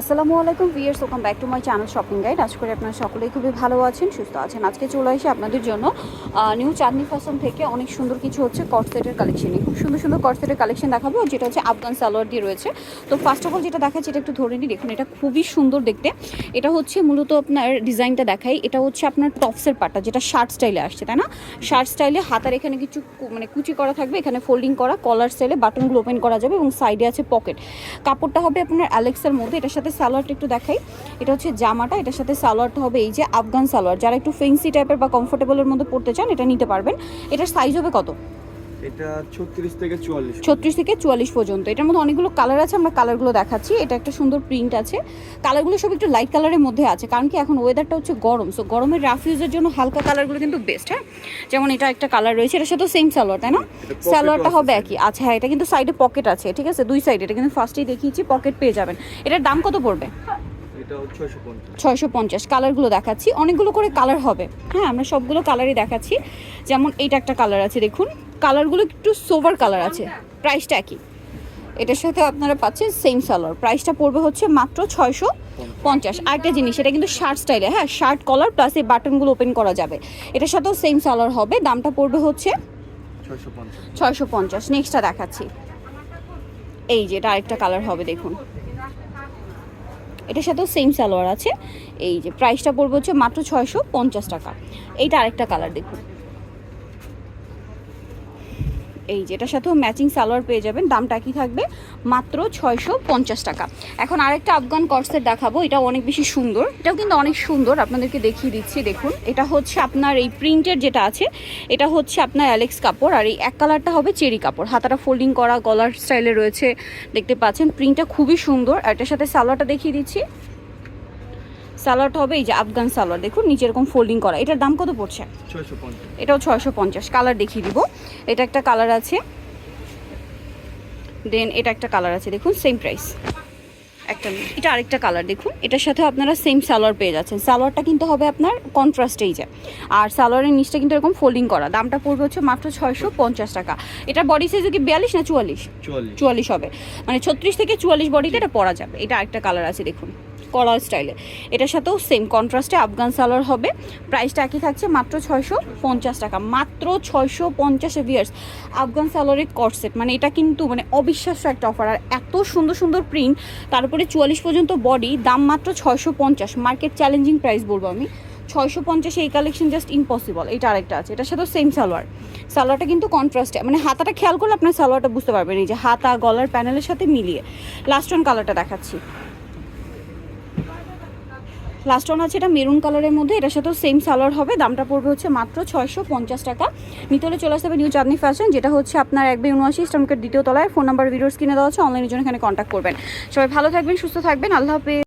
আসসালামু আলাইকুম viewers welcome back to my channel shopping guide. আজ করে আপনারা সকলেই খুবই ভালো আছেন, সুস্থ আছেন। আজকে চলে এসে আপনাদের জন্য নিউ চাঁদনি ফ্যাশন থেকে অনেক সুন্দর কিছু হচ্ছে কটসেটের কালেকশন খুব সুন্দর সুন্দর কটসেটের কালেকশন দেখাবো যেটা হচ্ছে আফগান সালোয়ার দিয়ে রয়েছে। তো ফার্স্ট অফ অল যেটা দেখাচ্ছি, এটা একটু ধরে নিই, দেখুন, এটা খুবই সুন্দর দেখতে। এটা হচ্ছে মূলত আপনার ডিজাইনটা দেখাই, এটা হচ্ছে আপনার টপসের পাটা যেটা শার্ট স্টাইলে আসছে, তাই না? শার্ট স্টাইলে হাতার এখানে কিছু মানে কুচি করা থাকবে, এখানে ফোল্ডিং করা কলার স্টাইলে বাটনগুলো ওপেন করা যাবে এবং সাইডে আছে পকেট কাপড়টা হবে আপনার অ্যালেক্সের মধ্যে, এটার সাথে সালোয়ারটা একটু দেখাই। এটা হচ্ছে জামাটা, এটার সাথে সালোয়ারটা হবে এই যে আফগান সালোয়ার। যারা একটু ফেন্সি টাইপের বা কমফোর্টেবলের মধ্যে পড়তে চান, এটা নিতে পারবেন। এটার সাইজ হবে কত? এটা ছত্রিশ থেকে চুয়াল্লিশ থেকে পর্যন্ত। এটার মধ্যে অনেকগুলো কালার আছে আমরা কালারগুলো দেখাচ্ছি। এটা একটা সুন্দর প্রিন্ট আছে। কালারগুলো সব একটু লাইট কালারের মধ্যে আছে কারণ কি এখন ওয়েদারটা হচ্ছে গরম। সো গরমের রাফ ইউজের জন্য হালকা কালারগুলো কিন্তু বেস্ট হ্যাঁ? যেমন এটা একটা কালার রয়েছে এটার সাথে সেম সালোয়ার তাই না? সালোয়ারটা হবে একই। আচ্ছা হ্যাঁ এটা কিন্তু সাইডে পকেট আছে ঠিক আছে? দুই সাইডে এটা কিন্তু ফার্স্টেই দেখিয়েছি পকেট পেয়ে যাবেন। এটার দাম কত পড়বে? ছয়শো পঞ্চাশ। কালারগুলো দেখাচ্ছি। অনেকগুলো করে কালার হবে। হ্যাঁ আমরা সবগুলো কালারই দেখাচ্ছি। যেমন এইটা একটা কালার আছে দেখুন। কালারগুলো একটু সোভার কালার আছে। প্রাইসটা একই। এটার সাথে আপনারা পাচ্ছেন সেম সালোয়ার প্রাইসটা পড়বে হচ্ছে মাত্র ছয়শো পঞ্চাশ। আরেকটা জিনিস এটা কিন্তু শার্ট স্টাইলে হ্যাঁ শার্ট কলার প্লাস এই বাটনগুলো ওপেন করা যাবে। এটার সাথেও সেম সালোয়ার হবে। দামটা পড়বে হচ্ছে ছয়শো পঞ্চাশ। নেক্সটটা দেখাচ্ছি। এই যে এটা আরেকটা কালার হবে দেখুন। এটার সাথেও সেম সালোয়ার আছে। এই যে প্রাইসটা পড়বে হচ্ছে মাত্র ছয়শো পঞ্চাশ টাকা। এইটা আরেকটা কালার দেখুন। এই যে, এটার সাথেও ম্যাচিং সালোয়ার পেয়ে যাবেন, দামটা কি থাকবে? মাত্র ছয়শো পঞ্চাশ টাকা। এখন আরেকটা আফগান কর্সেট দেখাবো এটা অনেক বেশি সুন্দর। এটাও কিন্তু অনেক সুন্দর, আপনাদেরকে দেখিয়ে দিচ্ছি, দেখুন। এটা হচ্ছে আপনার এই প্রিন্টের যেটা আছে, এটা হচ্ছে আপনার অ্যালেক্স কাপড়, আর এই এক কালারটা হবে চেরি কাপড়। হাতাটা ফোল্ডিং করা, গলার স্টাইলে রয়েছে, দেখতে পাচ্ছেন। প্রিন্টটা খুবই সুন্দর, আর এটার সাথে সালোয়ারটা দেখিয়ে দিচ্ছি। সালোয়ারটা হবে এই যে আফগান সালোয়ার, দেখুন, নিচে এরকম ফোল্ডিং করা। এটার দাম কত পড়ছে? এটাও ছয়শো পঞ্চাশ কালার দেখিয়ে দিব। এটা একটা কালার আছে। দেন এটা একটা কালার আছে দেখুন সেম প্রাইস একটা এটা আরেকটা কালার দেখুন। এটার সাথে আপনারা সেম সালোয়ার পেয়ে যাচ্ছেন। সালোয়ারটা কিন্তু হবে আপনার কন্ট্রাস্ট এই যে। আর সালোয়ারের নিচটা কিন্তু এরকম ফোল্ডিং করা। দামটা পড়বে হচ্ছে মাত্র ছয়শো পঞ্চাশ টাকা। এটা বডি সাইজ কি বিয়াল্লিশ না চুয়াল্লিশ? চুয়াল্লিশ। চুয়াল্লিশ হবে। মানে ছত্রিশ থেকে চুয়াল্লিশ বডিতে এটা পরা যাবে। এটা আরেকটা কালার আছে দেখুন। কলার স্টাইলে। এটার সাথেও সেম কন্ট্রাস্টে আফগান সালোয়ার হবে। প্রাইসটা একই থাকছে মাত্র ছয়শো পঞ্চাশ টাকা। মাত্র ছয়শো পঞ্চাশে ভিয়ার্স আফগান সালোয়ারের কটসেট মানে এটা কিন্তু মানে অবিশ্বাস্য একটা অফার আর এত সুন্দর সুন্দর প্রিন্ট তারপরে চুয়াল্লিশ পর্যন্ত বডি দাম মাত্র ছয়শো পঞ্চাশ। মার্কেট চ্যালেঞ্জিং প্রাইস বলব আমি। ছয়শো পঞ্চাশে এই কালেকশন জাস্ট ইম্পসিবল এটা আরেকটা আছে। এটার সাথেও সেম সালোয়ার। সালোয়ারটা কিন্তু কন্ট্রাস্টে মানে হাতাটা খেয়াল করলে আপনার সালোয়ারটা বুঝতে পারবেন। এই যে হাতা, গলার প্যানেলের সাথে মিলিয়ে। লাস্ট ওয়ান কালারটা দেখাচ্ছি। লাস্ট ওয়ান আছে এটা মেরুন কালারের মধ্যে, এটার সাথেও সেম সালোয়ার হবে, দামটা পড়বে হচ্ছে মাত্র ছয়শো পঞ্চাশ টাকা। নিতলে চলে আসতে হবে নিউ চাঁদনি ফ্যাশন যেটা হচ্ছে আপনার একবে উনআশি স্টামকের দ্বিতীয় তলায় ফোন নাম্বার ভিডিওস কিনে দেওয়া আছে অনলাইনের জন্য এখানে কন্ট্যাক্ট করবেন। সবাই ভালো থাকবেন, সুস্থ থাকবেন, আল্লাহ হাফেজ।